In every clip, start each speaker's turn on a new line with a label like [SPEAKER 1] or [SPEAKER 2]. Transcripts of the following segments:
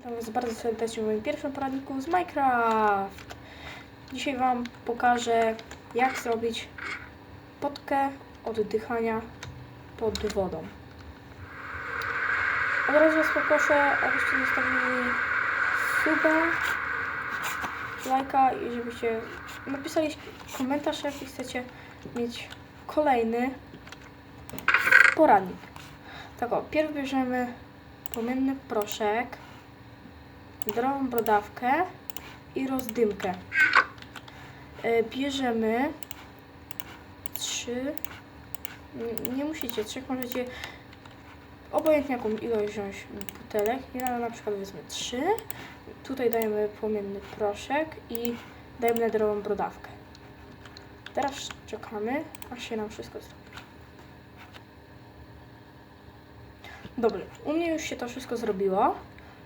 [SPEAKER 1] Witam Was bardzo serdecznie w moim pierwszym poradniku z Minecraft. Dzisiaj Wam pokażę, jak zrobić potkę oddychania pod wodą. Od razu Was poproszę, abyście zostawili suba, lajka i żebyście napisali komentarz, jaki chcecie mieć kolejny poradnik. Tak o, pierw bierzemy płomienny proszek, zdrową brodawkę i rozdymkę. E, Bierzemy trzy, nie, musicie trzech, możecie obojętnie jaką ilość wziąć butelek. Ja na przykład wezmę trzy. Tutaj dajemy płomienny proszek i dajemy nedrową brodawkę. Teraz czekamy, aż się nam wszystko zrobi. Dobrze, u mnie już się to wszystko zrobiło,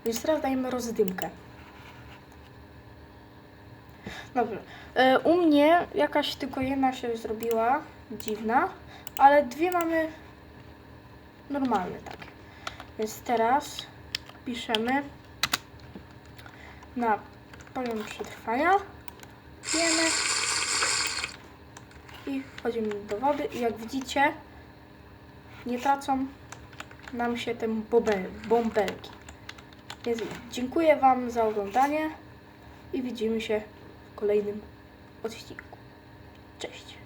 [SPEAKER 1] więc teraz dajemy rozdymkę. Dobrze, e, u mnie jakaś tylko jedna się zrobiła, dziwna, ale dwie mamy normalne takie. Więc teraz piszemy na poziom przetrwania, pijemy i wchodzimy do wody i jak widzicie nie tracą nam się te bąbelki. Więc dziękuję Wam za oglądanie i widzimy się w kolejnym odcinku. Cześć!